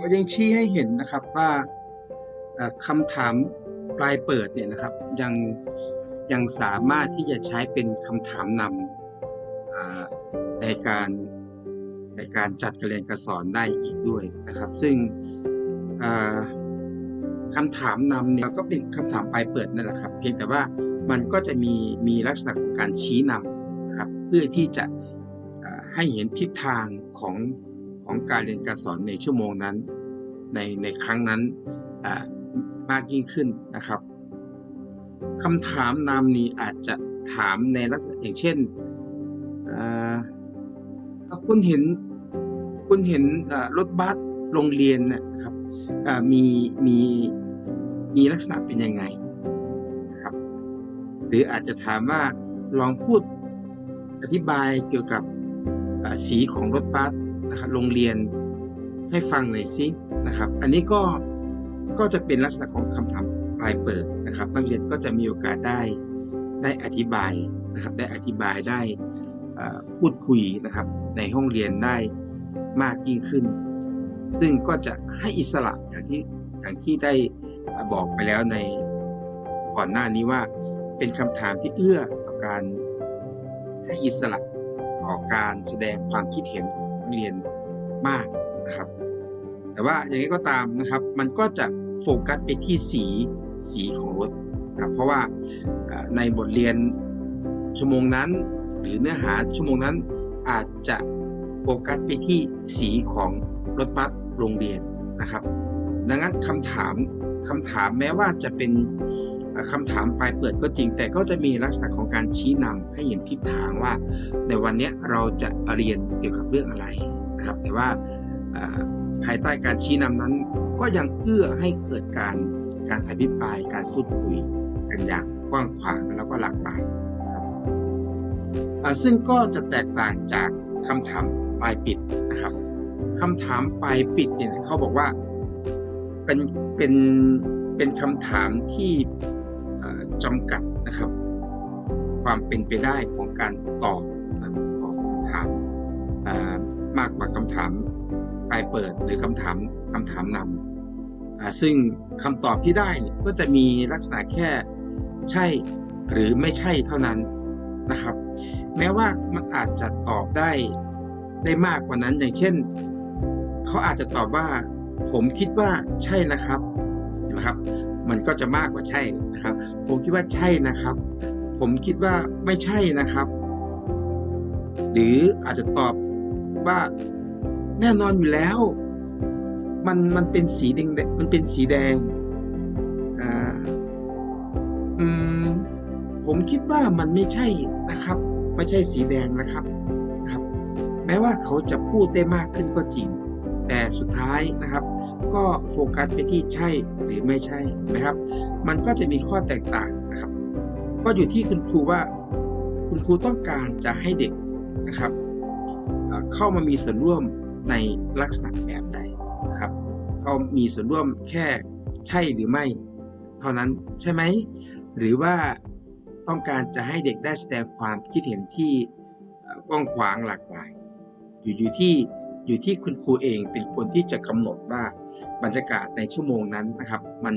ก็ยังชี้ให้เห็นนะครับว่าคำถามปลายเปิดเนี่ยนะครับยังยังสามารถที่จะใช้เป็นคำถามนำในการในการจัดการเรียนการสอนได้อีกด้วยนะครับ ซึ่งคำถามนำเนี่ยก็เป็นคำถามปลายเปิดนั่นแหละครับ เพียงแต่ว่ามันก็จะมีมีลักษณะของการชี้นำนะครับเพื่อที่จะให้เห็นทิศทางของ ของการเรียนการสอนในชั่วโมงนั้น ในในครั้งนั้นมากยิ่งขึ้นนะครับคำถามนำนี้อาจจะถามในลักษณะอย่างเช่นถ้าคุณเห็นคุณเห็นรถบัสโรงเรียนนะครับมีมีมีลักษณะเป็นยังไงนะครับ หรืออาจจะถามว่าลองพูดอธิบายเกี่ยวกับสีของรถบัส นะครับโรงเรียนให้ฟังหน่อยสินะครับ อันนี้ก็ก็จะเป็นลักษณะของคำถามปลายเปิดนะครับนักเรียนก็จะมีโอกาสได้ได้อธิบายนะครับ ได้อธิบายได้พูดคุยนะครับ ในห้องเรียนได้มากยิ่งขึ้น ซึ่งก็จะให้อิสระอย่างที่อย่างที่ได้บอกไปแล้วในก่อนหน้านี้ว่าเป็นคำถามที่เอื้อต่อการให้อิสระต่อการแสดงความคิดเห็นของ เรียนมากนะครับ แต่ว่าอย่างนี้ก็ตามนะครับ มันก็จะโฟกัสไปที่สีสีของรถนะครับเพราะว่าในบทเรียนชั่วโมงนั้น หรือเนื้อหาชั่วโมงนั้นอาจจะโฟกัสไปที่สีของรถบัสโรงเรียนนะครับ ดังนั้นคำถามคำถามแม้ว่าจะเป็น คำถามปลายเปิดก็จริง แต่ก็จะมีลักษณะของการชี้นำให้เห็นทิศทางว่า ในวันนี้เราจะเรียนเกี่ยวกับเรื่องอะไรนะครับ แต่ว่าภายใต้การชี้นำนั้น ก็ยังเอื้อให้เกิดการการอภิปรายการพูดคุยกันอย่างกว้างขวางแล้วก็หลากหลายซึ่งก็จะแตกต่างจากคำถามปลายปิดนะครับคำถามปลายปิดเนี่ยเขาบอกว่าเป็นเป็นเป็นคำถามที่ จำกัดนะครับ ความเป็นไปได้ของการตอบนะครับตอบคำถามมากกว่าคำถามปลายเปิดหรือคำถามคำถามนำซึ่งคำตอบที่ได้ก็จะมีลักษณะแค่ใช่หรือไม่ใช่เท่านั้นนะครับ แม้ว่ามันอาจจะตอบได้ได้มากกว่านั้นอย่างเช่น เขาอาจจะตอบว่า ผมคิดว่าใช่นะครับนไหมครับ มันก็จะมากกว่าใช่นะครับ ผมคิดว่าใช่นะครับ ผมคิดว่าไม่ใช่นะครับ หรืออาจจะตอบว่าแน่นอนอยู่แล้ว มันมันเป็นสีแดงมันเป็นสีแดงอ่าอืมผมคิดว่ามันไม่ใช่นะครับ ไม่ใช่สีแดงนะครับครับ แม้ว่าเขาจะพูดได้มากขึ้นก็จริง แต่สุดท้ายนะครับ ก็โฟกัสไปที่ใช่หรือไม่ใช่นะครับ มันก็จะมีข้อแตกต่างนะครับ ก็อยู่ที่คุณครูว่า คุณครูต้องการจะให้เด็กนะครับ เข้ามามีส่วนร่วมในลักษณะแบบใดนะครับ เขามีส่วนร่วมแค่ใช่หรือไม่ เท่านั้นใช่ไหม หรือว่าต้องการจะให้เด็กได้แสดงความคิดเห็นที่กว้างขวางหลากหลาย อยู่อยู่ที่ อยู่ที่คุณครูเองเป็นคนที่จะกำหนดว่าบรรยากาศในชั่วโมงนั้นนะครับ มัน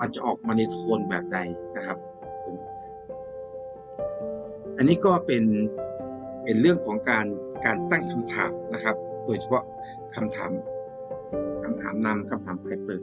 มันจะออกมาในโทนแบบใดนะครับ อันนี้ก็เป็นเป็นเรื่องของการการตั้งคำถามนะครับ โดยเฉพาะคำถามคำถามนำคำถามปลายเปิด